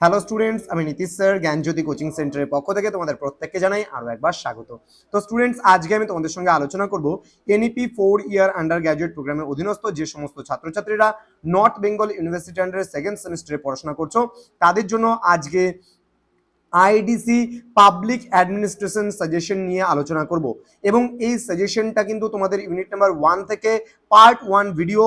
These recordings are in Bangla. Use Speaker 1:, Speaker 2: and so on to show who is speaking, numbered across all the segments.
Speaker 1: হ্যালো স্টুডেন্টস আমি নীতিশ স্যার জ্ঞানজ্যোতি কোচিং সেন্টারের পক্ষ থেকে তোমাদের প্রত্যেককে জানাই আরও একবার স্বাগত। তো স্টুডেন্টস আজকে আমি তোমাদের সঙ্গে আলোচনা করব NEP four year under graduate প্রোগ্রামের অধীনস্থ যে সমস্ত ছাত্রছাত্রীরা নর্থ বেঙ্গল ইউনিভার্সিটি আন্ডারে সেকেন্ড সেমিস্টারে পড়াশোনা করছ, তাদের জন্য আজকে আইডিসি পাবলিক অ্যাডমিনিস্ট্রেশন সাজেশন নিয়ে আলোচনা করব। এবং এই সাজেশনটা কিন্তু তোমাদের ইউনিট নাম্বার ওয়ান থেকে পার্ট ওয়ান ভিডিও,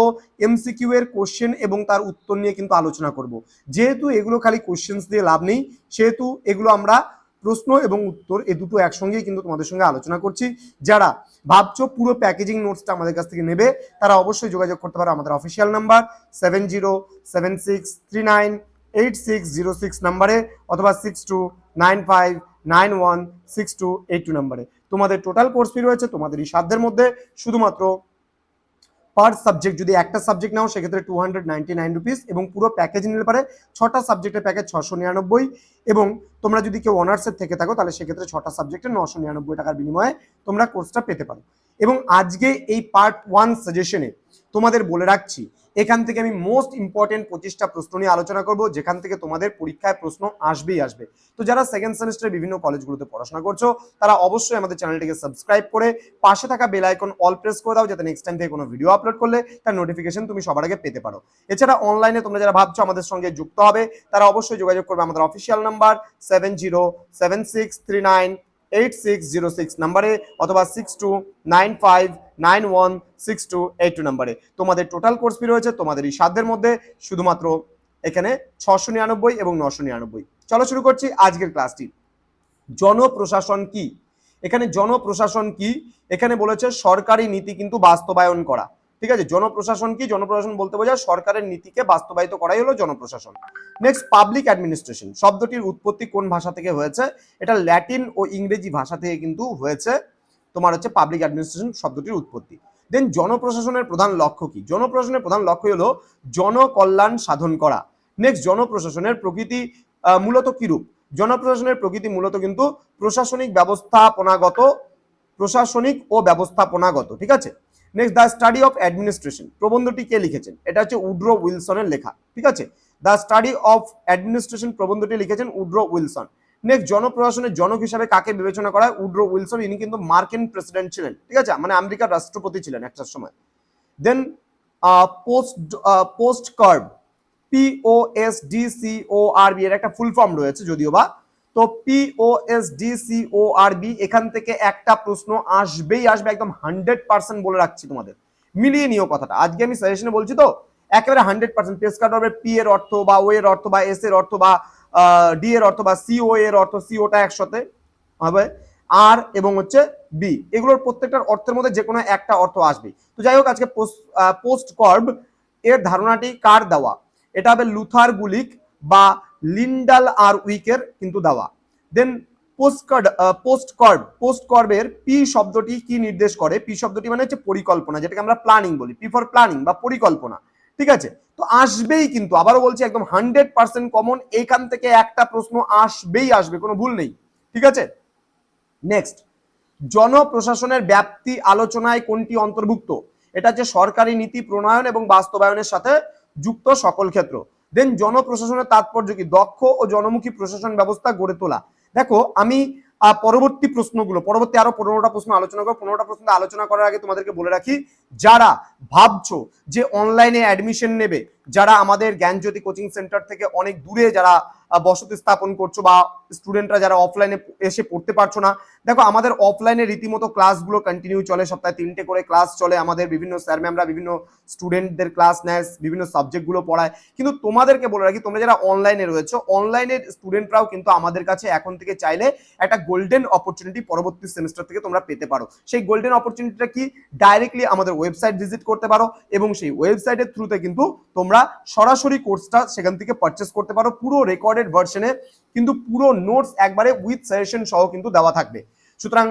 Speaker 1: এমসিকিউ এর কোশ্চেন এবং তার উত্তর নিয়ে কিন্তু আলোচনা করব। যেহেতু এগুলো খালি কোশ্চেন্স দিয়ে লাভ নেই, সেহেতু এগুলো আমরা প্রশ্ন এবং উত্তর এই দুটো একসঙ্গেই কিন্তু তোমাদের সঙ্গে আলোচনা করছি। যারা ভাবছ পুরো প্যাকেজিং নোটসটা আমাদের কাছ থেকে নেবে, তারা অবশ্যই যোগাযোগ করতে পারো আমাদের official number seven zero seven six three nine eight six zero six নাম্বারে অথবা six two nine five nine one six two eight two নাম্বারে। তোমাদের টোটাল কোর্স ফি রয়েছে, তোমাদের এই সাধ্যের মধ্যে শুধুমাত্র পার সাবজেক্ট যদি একটা সাবজেক্ট নাও, সেক্ষেত্রে two hundred ninety nine rupees এবং পুরো প্যাকেজ নিলে পারে ছটা সাবজেক্টের প্যাকেজ ছশো নিরানব্বই এবং তোমরা যদি কেউ অনার্সের থেকে থাকো, তাহলে সেক্ষেত্রে ছটা সাবজেক্টে নশো নিরানব্বই টাকার বিনিময়ে তোমরা কোর্সটা পেতে পারো। এবং আজকে এই পার্ট ওয়ান সাজেশনে তোমাদের বলে রাখছি এখান থেকে আমি মোস্ট ইম্পর্টেন্ট পঁচিশটা প্রশ্ন নিয়ে আলোচনা করব, যেখান থেকে তোমাদের পরীক্ষায় প্রশ্ন আসবেই আসবে। তো যারা সেকেন্ড সেমিস্টারে বিভিন্ন কলেজগুলোতে পড়াশোনা করছ, তারা অবশ্যই আমাদের চ্যানেলটিকে সাবস্ক্রাইব করে পাশে থাকা বেল আইকন অল প্রেস করে দাও, যাতে নেক্সট টাইম থেকে কোনো ভিডিও আপলোড করলে তার নোটিফিকেশন তুমি সবার আগে পেতে পারো। এছাড়া অনলাইনে তোমরা যারা ভাবছ আমাদের সঙ্গে যুক্ত হবে, তারা অবশ্যই যোগাযোগ করবে আমাদের official number seven zero seven six three nine eight six zero six নাম্বারে অথবা six two nine five nine one six two eight two নাম্বারে। তোমাদের টোটাল কোর্স ফি রয়েছে, তোমাদের এই সাধ্যের মধ্যে শুধুমাত্র এখানে ছশো নিরানব্বই এবং নশো নিরানব্বই। চলো শুরু করছি আজকের ক্লাসটি জনপ্রশাসন কি? এখানে জনপ্রশাসন কি? এখানে বলেছে সরকারি নীতি কিন্তু বাস্তবায়ন করা। ঠিক আছে? জনপ্রশাসন কি? জনপ্রশাসন বলতে বোঝায় সরকারের নীতিকে বাস্তবায়িত করাই হলো জনপ্রশাসন। নেক্সট পাবলিক অ্যাডমিনিস্ট্রেশন শব্দটির উৎপত্তি কোন ভাষা থেকে হয়েছে? এটা ল্যাটিন ও ইংরেজি ভাষা থেকে কিন্তু হয়েছে। তোমার হচ্ছে পাবলিক অ্যাডমিনিস্ট্রেশন শব্দটির উৎপত্তি। দেন জনপ্রশাসনের প্রধান লক্ষ্য কি? জনপ্রশাসনের প্রধান লক্ষ্য হলো জনকল্যাণ সাধন করা। নেক্সট জনপ্রশাসনের প্রকৃতি মূলত কিরূপ জনপ্রশাসনের প্রকৃতি মূলত কিন্তু প্রশাসনিক ব্যবস্থাপনাগত, প্রশাসনিক ও ব্যবস্থাপনাগত, ঠিক আছে? Next the study of administration প্রবন্ধটি কে লিখেছেন? এটা হচ্ছে উড্রো উইলসনের লেখা, ঠিক আছে? দ্য স্টাডি অফ অ্যাডমিনিস্ট্রেশন প্রবন্ধটি লিখেছেন উড্রো উইলসন। নেক্সট জনপ্রশাসনের জনক হিসাবে কাকে বিবেচনা করা হয়? উড্রো উইলসন, ইনি কিন্তু মার্কিন প্রেসিডেন্ট ছিলেন, ঠিক আছে? মানে আমেরিকার রাষ্ট্রপতি ছিলেন একটা সময়। দেন পোস্ট পোস্ট কার্ভ বি এর একটা ফুল ফর্ম রয়েছে যদিও বা তো PO S D C O R B এখান থেকে একটা প্রশ্ন আসবেই, আসবে একদম হান্ড্রেড পার্সেন্ট বলে রাখছি তোমাদের। মিলিয়ে নিও কথাটা। আজকে আমি সাজেশনে বলছি তো, একেবারে হান্ড্রেড পার্সেন্ট পেস কার্ড হবে পি এর অর্থ বা ও এর অর্থ বা এস এর অর্থ বা ডি এর অর্থ বা সিও এর অর্থ সিওটা একসাথে হবে। আর এবং হচ্ছে বি এগুলোর প্রত্যেকটার অর্থের মধ্যে যে কোনো একটা অর্থ আসবে তো যাই হোক, আজকে পোস্ট কর্ব এর ধারণাটি কার দেওয়া? এটা হবে লুথার গুলিক বা লিন্ডাল আর উইকের কিন্তু দেওয়া। Then POSDCORB POSDCORB পোস্ট কর্বের পি শব্দটি কি নির্দেশ করে? পি শব্দটি মানে হচ্ছে পরিকল্পনা, যেটাকে আমরা প্ল্যানিং বলি। পি ফর প্ল্যানিং বা পরিকল্পনা। ঠিক আছে? তো আসবেই কিন্তু, আবারও বলছি একদম হান্ড্রেড পার্সেন্ট কমন এখান থেকে একটা প্রশ্ন আসবেই আসবে, কোনো ভুল নেই। ঠিক আছে? নেক্সট জনপ্রশাসনের ব্যাপ্তি আলোচনায় কোনটি অন্তর্ভুক্ত? এটা হচ্ছে সরকারি নীতি, প্রণয়ন এবং বাস্তবায়নের সাথে যুক্ত সকল ক্ষেত্র। দেন জনপ্রশাসনের তাৎপর্য কি? দক্ষ ও জনমুখী প্রশাসন ব্যবস্থা গড়ে তোলা। দেখো, আমি পরবর্তী প্রশ্নগুলো, পরবর্তী আরও পনেরোটা প্রশ্ন আলোচনা করব। পনেরোটা প্রশ্ন আলোচনা করার আগে তোমাদেরকে বলে রাখি, যারা ভাবছ যে অনলাইনে অ্যাডমিশন নেবে যারা আমাদের জ্ঞানজ্যোতি কোচিং সেন্টার থেকে অনেক দূরে যারা বসতি স্থাপন করছ বা স্টুডেন্টরা যারা অফলাইনে এসে পড়তে পারছ না, দেখো আমাদের অফলাইনে রীতিমতো ক্লাসগুলো কন্টিনিউ চলে, সপ্তাহে তিনটে করে ক্লাস চলে, আমাদের বিভিন্ন স্যার ম্যামরা বিভিন্ন স্টুডেন্টদের ক্লাস নেয়, বিভিন্ন সাবজেক্টগুলো পড়ায়। কিন্তু তোমাদেরকে বলে রাখি, তোমরা যারা অনলাইনে রয়েছো অনলাইনের স্টুডেন্টরাও কিন্তু আমাদের কাছে এখন থেকে চাইলে একটা গোল্ডেন অপরচুনিটি পরবর্তী সেমিস্টার থেকে তোমরা পেতে পারো। সেই গোল্ডেন অপরচুনিটিটা কি? ডাইরেক্টলি আমাদের ওয়েবসাইট ভিজিট করতে পারো এবং সেই ওয়েবসাইটের থ্রুতে কিন্তু তোমরা সরাসরি কোর্সটা সেখান থেকে পারচেস করতে পারো। পুরো রেকর্ডেড ভার্সনে কিন্তু পুরো নোটস একবারে উইথ সাজেশন সহ কিন্তু দেওয়া থাকবে। সুতরাং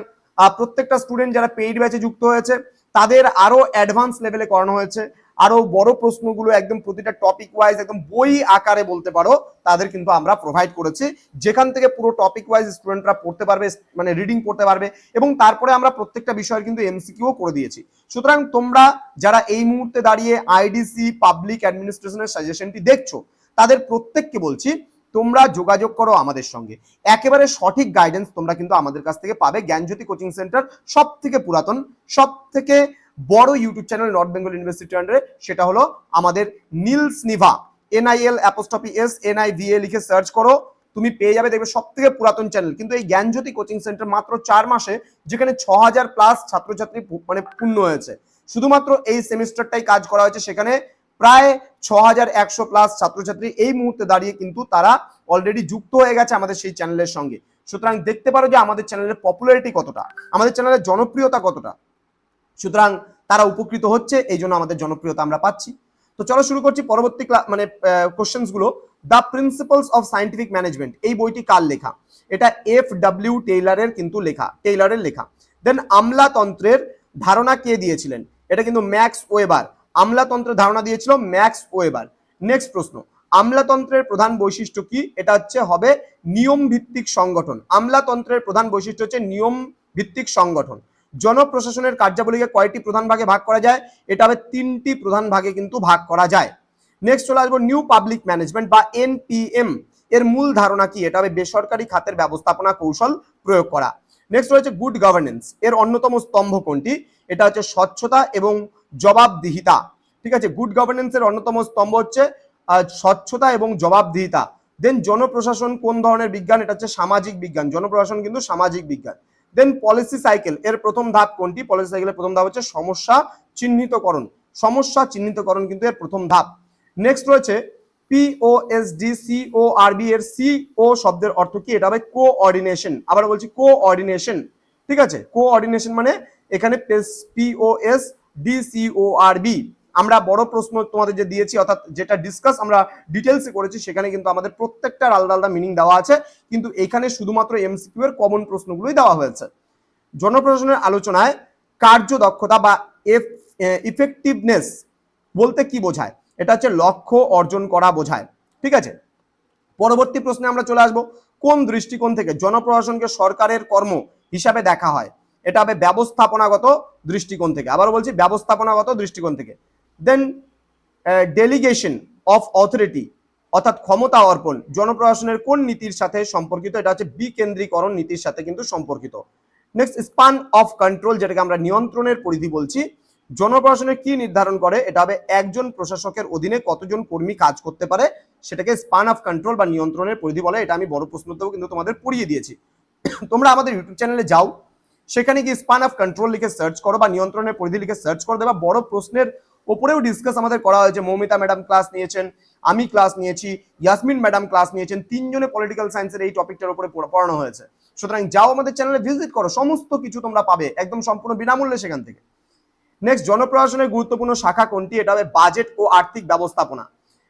Speaker 1: প্রত্যেকটা স্টুডেন্ট যারা পেইড ব্যাচে যুক্ত হয়েছে, তাদের আরও অ্যাডভান্স লেভেলে করানো হয়েছে। আরও বড় প্রশ্নগুলো একদম প্রতিটা টপিক ওয়াইজ একদম বই আকারে বলতে পারো, তাদের কিন্তু আমরা প্রোভাইড করেছি। যেখান থেকে পুরো টপিক ওয়াইজ স্টুডেন্টরা পড়তে পারবে মানে রিডিং পড়তে পারবে এবং তারপরে আমরা প্রত্যেকটা বিষয়ের কিন্তু এমসিকিউ করে দিয়েছি। সুতরাং তোমরা যারা এই মুহূর্তে দাঁড়িয়ে আইডিসি পাবলিক অ্যাডমিনিস্ট্রেশনের সাজেশনটি দেখছ, তাদের প্রত্যেককে বলছি, তোমরা যোগাযোগ করো আমাদের সঙ্গে। একেবারে সঠিক গাইডেন্স তোমরা কিন্তু আমাদের কাছ থেকে পাবে। জ্ঞানজ্যোতি কোচিং সেন্টার সব থেকে পুরাতন সব থেকে বড় YouTube channel north Bengal university আন্ডারে সেটা হলো আমাদের নীলস Nibha NIL apostrophe S NI NIVA লিখে সার্চ করো, তুমি পেয়ে যাবে দেখবে সব থেকে পুরাতন চ্যানেল কিন্তু এই জ্ঞানজ্যোতি কোচিং সেন্টার মাত্র চার মাসে যেখানে ছ হাজার প্লাস ছাত্রছাত্রী মানে পূর্ণ হয়েছে। শুধুমাত্র এই সেমিস্টারটাই কাজ করা হয়েছে, সেখানে প্রায় ছ হাজার একশো প্লাস ছাত্রছাত্রী এই মুহূর্তে দাঁড়িয়ে কিন্তু তারা অলরেডি যুক্ত হয়ে গেছে আমাদের সেই চ্যানেলের সঙ্গে। সুতরাং দেখতে পারো যে আমাদের চ্যানেলের পপুলারিটি কতটা, আমাদের চ্যানেলের জনপ্রিয়তা কতটা। সুতরাং তারা উপকৃত হচ্ছে, এই জন্য আমাদের জনপ্রিয়তা আমরা পাচ্ছি। তো চলো শুরু করছি পরবর্তী মানে কোশ্চেন্সগুলো। The principles of scientific management এই বইটি কার লেখা? এটা এফ ডাব্লিউ টেইলারের কিন্তু লেখা টেইলারের লেখা। দেন আমলাতন্ত্রের ধারণা কে দিয়েছিলেন? এটা কিন্তু ম্যাক্স ওয়েবার। আমলাতন্ত্রের ধারণা দিয়েছিল ম্যাক্স ওয়েবার। নেক্সট প্রশ্ন, আমলাতন্ত্রের প্রধান বৈশিষ্ট্য কি? এটা হচ্ছে হবে নিয়ম ভিত্তিক সংগঠন। আমলাতন্ত্রের প্রধান বৈশিষ্ট্য হচ্ছে নিয়ম ভিত্তিক সংগঠন। জনপ্রশাসনের কার্যাবলীকে কয়টি প্রধান ভাগে ভাগ করা যায়? এটা হবে তিনটি প্রধান ভাগে কিন্তু ভাগ করা যায়। নেক্সট চলে আসব নিউ পাবলিক ম্যানেজমেন্ট বা এনপিএম এর মূল ধারণা কি? এটা হবে বেসরকারি খাতের ব্যবস্থাপনা কৌশল প্রয়োগ করা। নেক্সট রয়েছে গুড গভর্নেন্স এর অন্যতম স্তম্ভ কোনটি? এটা হচ্ছে স্বচ্ছতা এবং জবাবদিহিতা। ঠিক আছে? গুড গভর্নেন্স এর অন্যতম স্তম্ভ হচ্ছে স্বচ্ছতা এবং জবাবদিহিতা। দেন জনপ্রশাসন কোন ধরনের বিজ্ঞান? এটা হচ্ছে সামাজিক বিজ্ঞান। জনপ্রশাসন কিন্তু সামাজিক বিজ্ঞান। দেন পলিসি সাইকেল এর প্রথম ধাপ কোনটি? পলিসি সাইকেলের প্রথম ধাপ হচ্ছে সমস্যা চিহ্নিতকরণ। সমস্যা চিহ্নিতকরণ কিন্তু এর প্রথম ধাপ। নেক্সট রয়েছে পিওএসডি সিওআরবি এর সিও শব্দের অর্থ কি? এটা হবে কোঅর্ডিনেশন আবার বলছি কোঅর্ডিনেশন ঠিক আছে? কোঅর্ডিনেশন মানে এখানে পিওএস ডিসিওআরবি আমরা বড় প্রশ্ন তোমাদের যে দিয়েছি, অর্থাৎ যেটা ডিসকাস আমরা ডিটেলসে করেছি, সেখানে কিন্তু আমাদের প্রত্যেকটার আলাদা আলাদা মিনিং দেওয়া আছে। কিন্তু এখানে শুধুমাত্র এমসিকিউ এর কমন প্রশ্নগুলোই দেওয়া হয়েছে। জনপ্রশাসনের আলোচনায় কার্যদক্ষতা বা ইফেক্টিভনেস বলতে কি বোঝায়? এটা হচ্ছে লক্ষ্য অর্জন করা বোঝায়। ঠিক আছে? পরবর্তী প্রশ্নে আমরা চলে আসব। কোন দৃষ্টিকোণ থেকে জনপ্রশাসনকে সরকারের কর্ম হিসাবে দেখা হয়? এটা হবে ব্যবস্থাপনাগত দৃষ্টিকোণ থেকে। আবার বলছি, ব্যবস্থাপনাগত দৃষ্টিকোণ থেকে। দেন ডেলিগেশন অফ অথরিটি অর্থাৎ ক্ষমতা অর্পণ, জনপ্রশাসনের কোন নীতির সাথে সম্পর্কিত? এটা হচ্ছে বিকেন্দ্রীকরণ নীতির সাথে কিন্তু সম্পর্কিত। নেক্সট স্পান অফ কন্ট্রোল যেটাকে আমরা নিয়ন্ত্রণের পরিধি বলছি জনপ্রশাসনের কি নির্ধারণ করে? এটা হবে একজন প্রশাসকের অধীনে কতজন কর্মী কাজ করতে পারে? সেটাকে স্পান অফ কন্ট্রোল বা নিয়ন্ত্রণের পরিধি বলে, এটা আমি বড় প্রশ্নতেও কিন্তু তোমাদের পড়িয়ে দিয়েছি। তোমরা আমাদের ইউটিউব চ্যানেলে যাও, সেখানে গিয়ে স্পান অফ কন্ট্রোল লিখে সার্চ করো বা নিয়ন্ত্রণের পরিধি লিখে সার্চ করো দেবা। বড় প্রশ্নের ওপরেও ডিসকাস আমাদের করা হয়েছে। মৌমিতা ম্যাডাম ক্লাস নিয়েছেন, আমি ক্লাস নিয়েছি ইয়াসমিন ম্যাডাম ক্লাস নিয়েছেন, তিনজনে পলিটিক্যাল সায়েন্সের এই টপিকটার উপরে পড়ানো হয়েছে। সুতরাং যাও আমাদের চ্যানেলে ভিজিট করো, সমস্ত কিছু তোমরা পাবে, একদম সম্পূর্ণ বিনামূল্যে সেখান থেকে। নেক্সট জনপ্রশাসনের গুরুত্বপূর্ণ শাখা কোনটি? এটা হবে বাজেট ও আর্থিক ব্যবস্থাপনা।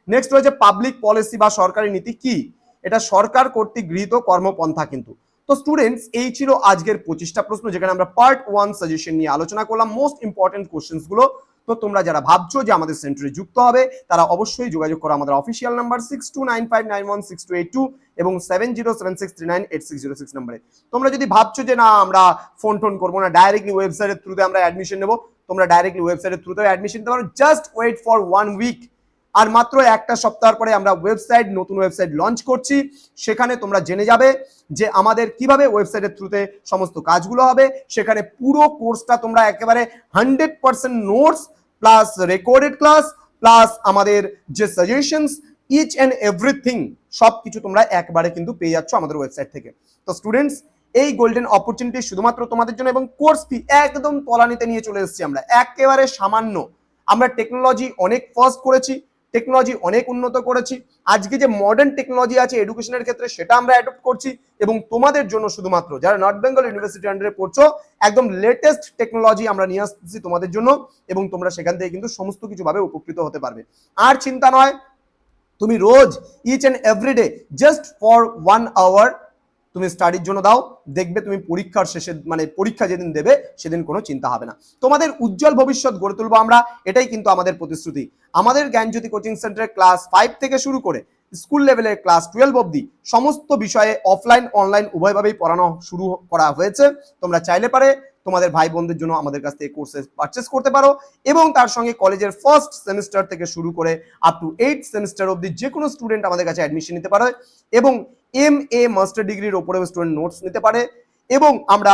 Speaker 1: নেক্সট রয়েছে পাবলিক পলিসি বা সরকারি নীতি কি? এটা সরকার কর্তৃক গৃহীত কর্মপন্থা কিন্তু। তো স্টুডেন্টস এই ছিল আজকের পঁচিশটা প্রশ্ন, যেখানে আমরা পার্ট ওয়ান সাজেশন নিয়ে আলোচনা করলাম। মোস্ট ইম্পর্টেন্ট কোশ্চেন্সগুলো তো তোমরা যারা ভাবছ যে আমাদের সেন্টারে যুক্ত হবে, তারা অবশ্যই যোগাযোগ করো আমাদের official number six two nine five nine one six two eight two এবং seven zero seven six three nine eight six zero six নাম্বারে তোমরা যদি ভাবছ যে না, আমরা ফোন টোন করব না ডাইরেক্টলি ওয়েবসাইটের থ্রুতে আমরা অ্যাডমিশন নেব, তোমরা ডাইরেক্টলি ওয়েবসাইটের থ্রুতে অ্যাডমিশন নিতে পারো। Just wait for one week আর মাত্র একটা সপ্তাহ পরে আমরা ওয়েবসাইট নতুন ওয়েবসাইট লঞ্চ করছি। সেখানে তোমরা জেনে যাবে যে আমাদের কীভাবে ওয়েবসাইটের থ্রুতে সমস্ত কাজগুলো হবে। সেখানে পুরো কোর্সটা তোমরা একেবারে hundred percent notes plus recorded class plus আমাদের যে সাজেশনস ইচ অ্যান্ড এভরিথিং সব কিছু তোমরা একবারে কিন্তু পেয়ে যাচ্ছ আমাদের ওয়েবসাইট থেকে। তো স্টুডেন্টস এই গোল্ডেন অপরচুনিটি শুধুমাত্র তোমাদের জন্য এবং কোর্স ফি একদম তলানিতে নিয়ে চলে এসেছি আমরা। একেবারে সামান্য। আমরা টেকনোলজি অনেক ফার্স্ট করেছি। টেকনোলজি অনেক উন্নত করেছি। আজকে যে মডার্ন টেকনোলজি আছে এডুকেশনের ক্ষেত্রে সেটা আমরা অ্যাডপ্ট করছি এবং তোমাদের জন্য শুধুমাত্র। যারা নর্থ বেঙ্গল ইউনিভার্সিটি আন্ডারে পড়ছো, একদম লেটেস্ট টেকনোলজি আমরা নিয়ে আসতেছি তোমাদের জন্য এবং তোমরা সেখান থেকে কিন্তু সমস্ত কিছু ভাবে উপকৃত হতে পারবে। আর চিন্তা নয়, তুমি রোজ each and everyday just for one hour তুমি স্টাডির জন্য দাও, দেখবে তুমি পরীক্ষার শেষে মানে পরীক্ষা যেদিন দেবে, সেদিন কোনো চিন্তা হবে না। তোমাদের উজ্জ্বল ভবিষ্যৎ গড়ে তুলবো আমরা, এটাই কিন্তু আমাদের প্রতিশ্রুতি। আমাদের জ্ঞানজ্যোতি কোচিং সেন্টারের ক্লাস ফাইভ থেকে শুরু করে স্কুল লেভেলের ক্লাস টুয়েলভ অবধি, সমস্ত বিষয়ে অফলাইন অনলাইন উভয়ভাবেই পড়ানো শুরু করা হয়েছে। তোমরা চাইলে পারে তোমাদের ভাই বোনদের জন্য আমাদের কাছ থেকে কোর্সেস পারচেস করতে পারো এবং তার সঙ্গে কলেজের ফার্স্ট সেমিস্টার থেকে শুরু করে আপ টু এইট সেমিস্টার অবধি যে কোনো স্টুডেন্ট আমাদের কাছে অ্যাডমিশন নিতে পারে এবং এম এ মাস্টার ডিগ্রির ওপরে স্টুডেন্ট নোটস নিতে পারে এবং আমরা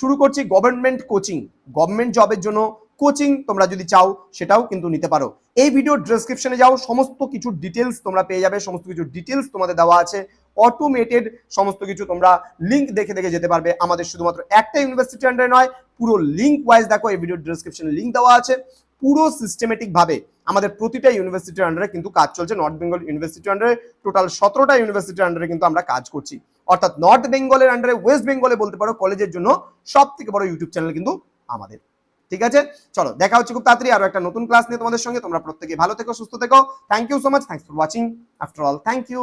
Speaker 1: শুরু করছি গভর্নমেন্ট কোচিং গভর্নমেন্ট জবের জন্য কোচিং তোমরা যদি চাও সেটাও কিন্তু নিতে পারো। এই ভিডিও ডেসক্রিপশনে যাও, সমস্ত কিছু ডিটেলস তোমরা পেয়ে যাবে, সমস্ত কিছু ডিটেলস তোমাদের দেওয়া আছে। অটোমেটেড সমস্ত কিছু তোমরা লিঙ্ক দেখে দেখে যেতে পারবে। আমাদের শুধুমাত্র একটা ইউনিভার্সিটি আন্ডারে নয়, পুরো লিঙ্ক ওয়াইজ দেখো, এই ভিডিও ডেসক্রিপশনে লিঙ্ক দেওয়া আছে। পুরো সিস্টেমেটিক ভাবে আমাদের প্রতিটা ইউনিভার্সিটির আন্ডারে কিন্তু কাজ চলছে। নর্থ বেঙ্গল ইউনিভার্সিটির আন্ডারে টোটাল সতেরোটা ইউনিভার্সিটির আন্ডারে কিন্তু আমরা কাজ করছি। অর্থাৎ নর্থ বেঙ্গলের আন্ডারে ওয়েস্ট বেঙ্গলে বলতে পারো কলেজের জন্য সব থেকে বড় ইউটিউব চ্যানেল কিন্তু আমাদের। ঠিক আছে? চলো, দেখা হচ্ছে খুব তাড়াতাড়ি আরও একটা নতুন ক্লাস নিয়ে তোমাদের সঙ্গে। তোমরা প্রত্যেকে ভালো থেকো, সুস্থ থেকো। Thank you so much thanks for watching after all thank you